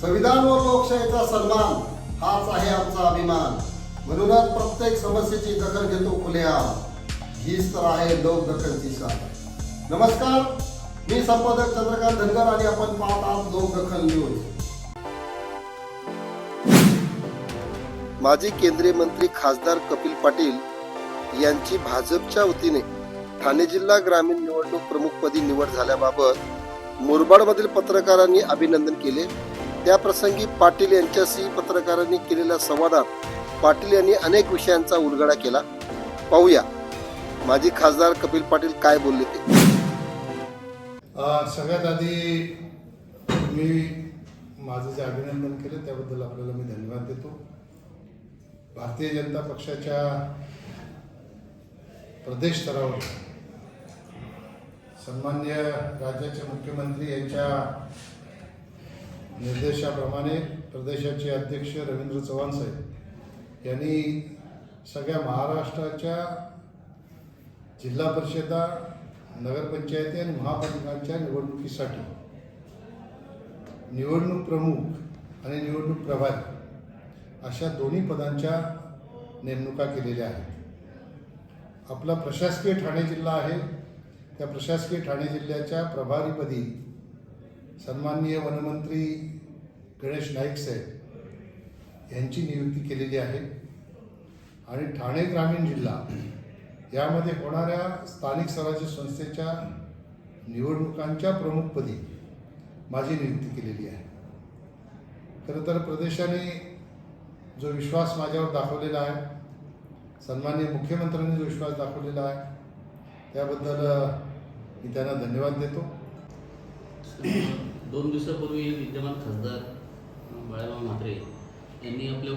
संविधान व लोकशाहीचा सन्मान हाच आहे आमचा अभिमान. म्हणूनच प्रत्येक समस्येची दखल घेतो खुलेआम हीच तर आहे लोक दखलची साथ. नमस्कार मी संपादक चंद्रकांत धनगर आणि आपण पाहत आहात लोक दखल न्यूज. माजी केंद्रीय मंत्री खासदार कपिल पाटील यांची भाजपच्या वतीने ठाणे जिल्हा ग्रामीण निवडणूक प्रमुखपदी निवड झाल्याबाबत मुरबाडमधील पत्रकारांनी अभिनंदन केले. त्याप्रसंगी पाटील यांच्याशी पत्रकारांनी केलेल्या संवादात पाटील यांनी अनेक विषयांचा उलगडा केला. पाहूया. माजी खासदार कपिल पाटील काय बोलले ते? सगळ्यात आधी मी माझं जे अभिनंदन केलं त्याबद्दल आपल्याला मी धन्यवाद देतो. भारतीय जनता पक्षाच्या प्रदेश स्तरावर सन्मान्य राज्याचे मुख्यमंत्री यांच्या निर्देशाप्रमाणे प्रदेशाचे अध्यक्ष रवींद्र चव्हाण साहेब यांनी सगळ्या महाराष्ट्राच्या जिल्हा परिषदा नगरपंचायती आणि महापालिकांच्या निवडणुकीसाठी निवडणूक प्रमुख आणि निवडणूक प्रभारी अशा दोन्ही पदांच्या नेमणुका केलेल्या आहेत. आपला प्रशासकीय ठाणे जिल्हा आहे. त्या प्रशासकीय ठाणे जिल्ह्याच्या प्रभारीपदी सन्माननीय वनमंत्री गणेश नाईक साहेब यांची नियुक्ती केलेली आहे. आणि ठाणे ग्रामीण जिल्हा यामध्ये होणाऱ्या स्थानिक स्वराज्य संस्थेच्या निवडणुकांच्या प्रमुखपदी माझी नियुक्ती केलेली आहे. खरं तर प्रदेशाने जो विश्वास माझ्यावर दाखवलेला आहे सन्माननीय मुख्यमंत्र्यांनी जो विश्वास दाखवलेला आहे त्याबद्दल मी त्यांना धन्यवाद देतो. दोन दिवसापूर्वी विद्यमान खासदार बाळाभाऊ म्हात्रे यांनी आपल्या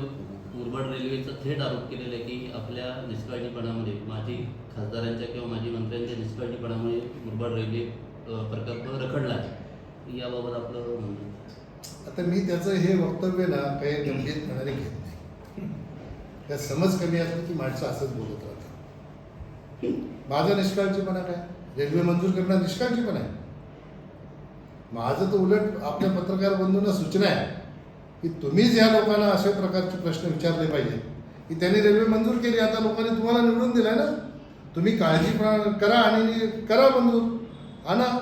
मुरबाड रेल्वेचा थेट आरोप केलेला आहे की आपल्या निष्काळजीपणामध्ये माजी खासदारांच्या किंवा माजी मंत्र्यांच्या निष्काळजीपणामुळे मुरबाड रेल्वे प्रकल्प रखडला आहे. याबाबत आपलं म्हणणं आता मी त्याचं हे वक्तव्य ना काही गंभीरपणाने घेत नाही. त्या समज कमी असली की माणसं असंच बोलत राहतात. माझा निष्काळजीपणा काय? रेल्वे मंजूर करणं निष्काळजीपणा आहे? माझं तर उलट आपल्या पत्रकार बंधूंना सूचना आहे की तुम्हीच या लोकांना अशा प्रकारचे प्रश्न विचारले पाहिजेत. की त्यांनी रेल्वे मंजूर केली आता लोकांनी तुम्हाला निवडून दिलं आहे ना? तुम्ही काळजी करा आणि करा मंजूर. आणा.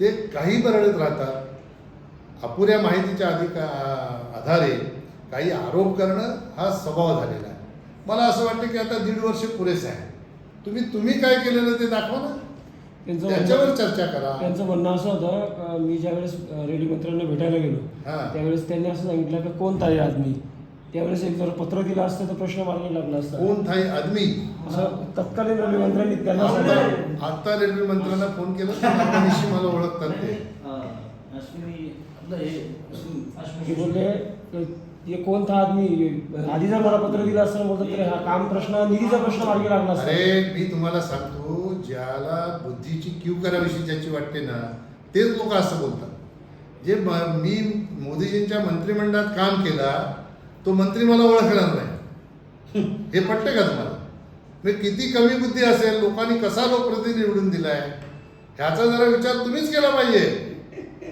ते काही बरळत राहतात. अपुऱ्या माहितीच्या अधिका आधारे काही आरोप करणं हा स्वभाव झालेला आहे. मला असं वाटतं की आता दीड वर्ष पुरेसे आहे. तुम्ही तुम्ही काय केलेलं ते दाखवा ना. त्यांचं त्याच्यावर चर्चा करा. त्यांचं म्हणणं असं होतं मी ज्यावेळेस अ, रेड्डी मंत्र्यांना भेटायला गेलो हा. त्यावेळेस त्यांनी असं सांगितलं की कोण ताई आदमी? त्यावेळेस एक जर पत्र दिलं असतं तर प्रश्न मार्गी लागला असता. कोण थाई आदमी? असं तत्कालीन रेल्वे मंत्र्यांनी त्यांना. आता रेल्वे मंत्र्यांना फोन केला मला ओळखतात ते बोलले ये हे आदमी? आधी जर मला पत्र दिलं असतं बोलतात तर हा काम प्रश्न निधीचा प्रश्न मार्गी लागला असता. अरे मी तुम्हाला सांगतो ज्याला बुद्धीची क्यू कराविषयी ज्याची वाटते ना तेच लोक असं बोलतात. जे मी मोदीजींच्या मंत्रिमंडळात काम केला तो मंत्री मला ओळखणार नाही. हे पटतं का तुम्हाला? मी किती कमी बुद्धी असेल लोकांनी कसा लोकप्रतिनिधी निवडून दिलाय? ह्याचा जरा विचार तुम्हीच केला पाहिजे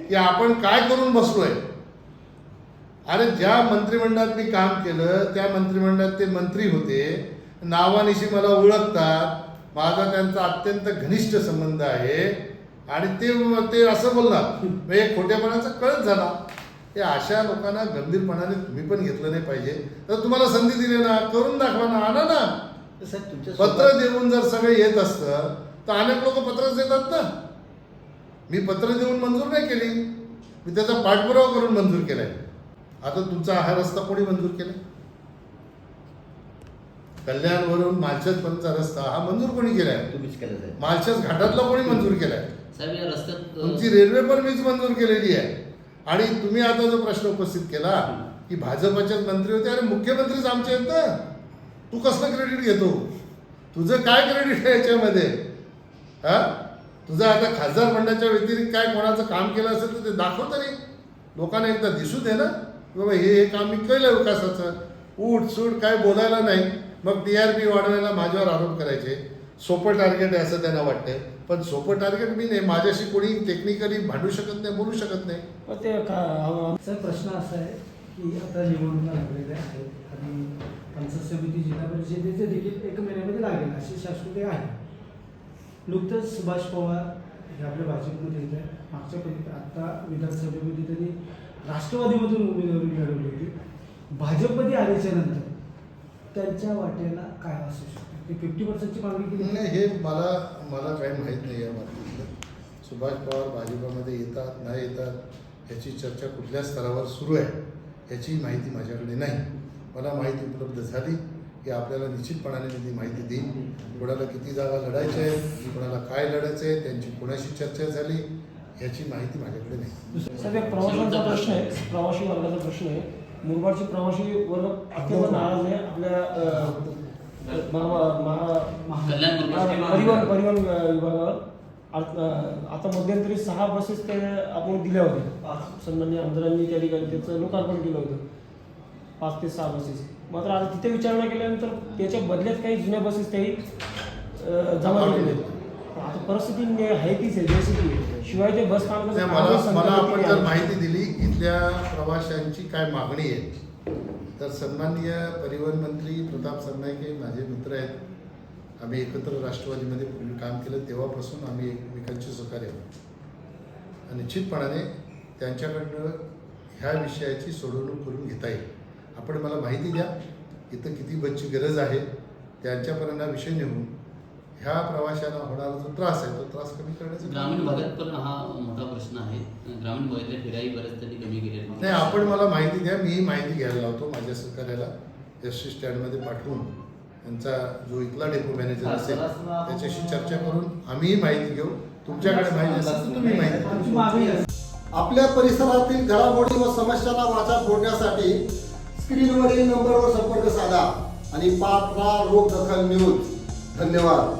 की आपण काय करून बसलोय? अरे ज्या मंत्रिमंडळात मी काम केलं त्या मंत्रिमंडळात ते मंत्री होते. नावानिशी मला ओळखतात. माझा त्यांचा अत्यंत घनिष्ठ संबंध आहे. आणि ते ते असं बोलणार. एक खोट्यापणाचा कळत झाला. हे अशा लोकांना गंभीरपणाने तुम्ही पण घेतलं नाही पाहिजे. तर तुम्हाला संधी दिली ना करून दाखवा ना आणा ना. पत्र देऊन जर सगळे येत असतं तर अनेक लोक पत्रच देतात ना. मी पत्र देऊन मंजूर नाही केली. मी त्याचा पाठपुरावा करून मंजूर केलाय. आता तुमचा हा रस्ता कोणी मंजूर केला? कल्याणवरून मालशेज पर्यंतचा रस्ता हा मंजूर कोणी केलाय? तुम्हीच केलं साहेब. मालशेज घाटातला कोणी मंजूर केलाय? साहेब या रस्त्यात अ, तुमची रेल्वे पण मीच मंजूर केलेली आहे. आणि तुम्ही आता जो प्रश्न उपस्थित केला की भाजपचेच मंत्री होते अरे मुख्यमंत्रीच आमचे आहेत ना? तू कसलं क्रेडिट घेतो? तुझं काय क्रेडिट आहे याच्यामध्ये? हा? तुझं आता खासदार मंडळाच्या व्यतिरिक्त काय कोणाचं काम केलं असेल तर ते दाखव तरी. लोकांना एकदा दिसू दे ना. बाबा हे हे काम मी केलं विकासाचं. उठ सूट काय बोलायला नाही. मग डी आर पी वाढवायला माझ्यावर आरोप करायचे. सोपं टार्गेट आहे असं त्यांना वाटतंय. पण सोपं टार्गेट मी नाही. माझ्याशी कोणी टेक्निकली भांडू शकत नाही बोलू शकत नाही. ते का- प्रश्न असा आहे की आता निवडणुका लागलेल्या आहेत आणि पंचायत समिती जिल्हा परिषदेचे देखील एक महिन्यामध्ये लागेल अशी शाश्वती आहे. नुकतंच सुभाष पवार हे आपल्या भाजपमध्ये येत आहे मागच्या परी आत्ता विधानसभेमध्ये त्यांनी राष्ट्रवादीमधून उमेदवारी मिळवली होती. भाजपमध्ये आल्याच्यानंतर त्यांच्या वाटेला काय असू शकतं? ते फिफ्टी पर्सेंटची मागणी केली नाही हे मला मला काही माहीत नाही या बाबतीतलं. सुभाष पवार भाजपामध्ये येतात नाही येतात याची चर्चा कुठल्या स्तरावर सुरू आहे याची माहिती माझ्याकडे नाही. मला माहिती उपलब्ध झाली की आपल्याला निश्चितपणाने मी ती माहिती देईन. कोणाला किती जागा लढायच्या आहेत कोणाला काय लढायचं आहे त्यांची कोणाशी चर्चा झाली याची माहिती माझ्याकडे नाही. साहेब एक प्रवाशांचा प्रश्न आहे. प्रवासी वर्गाचा प्रश्न आहे. मुरबाडचे प्रवासी वर्ग अत्यंत नाराज आहे. आपल्या अं, महा- महा- कल्याण मुरबाड परिवहन परिवहन विभागावर. आत- अं, आता मध्यंतरी सहा बसेस ते आपण दिल्या होत्या. सन्मान्य आमदारांनी त्या ठिकाणी त्याचं लोकार्पण केलं होतं. पाच ते सहा बसेस. मात्र आता तिथे विचारणा केल्यानंतर त्याच्या बदल्यात काही जुन्या बसेस त्याही अं, जमा केलेल्या आहेत आता परिस्थिती ने- आहे तीच आहे. जशी ती आहे. शिवाय ते बस मला मला आपण जर माहिती दिली इथल्या प्रवाशांची काय मागणी आहे? तर सन्माननीय परिवहन मंत्री प्रताप सरनाईके माझे मित्र आहेत. आम्ही एकत्र राष्ट्रवादीमध्ये पूर्वी काम केलं. तेव्हापासून आम्ही एकमेकांचे सहकार्य आहोत निश्चितपणाने त्यांच्याकडनं ह्या विषयाची सोडवणूक करून घेता येईल. आपण मला माहिती द्या इथं किती बसची गरज आहे त्यांच्यापर्यंत हा विषय नेऊन ह्या प्रवाशांना होणारा जो त्रास आहे तो त्रास कमी करण्याचं ग्रामीण भागात पण हा मोठा प्रश्न आहे. ग्रामीण भागातल्या फिराई बऱ्याच त्यांनी कमी केल्या. नाही आपण मला माहिती द्या मी माहिती घ्यायला लावतो माझ्या सहकार्याला एस टी स्टँडमध्ये पाठवून. त्यांचा जो इथला डेपो मॅनेजर असेल त्याच्याशी चर्चा करून आम्हीही माहिती घेऊ. तुमच्याकडे माहिती असेल तर तुम्ही माहिती आपल्या परिसरातील घडामोडी व समस्यांना वाचा फोडण्यासाठी स्क्रीनवरील नंबरवर संपर्क साधा आणि पात्रा रोग दखल न्यूज. धन्यवाद.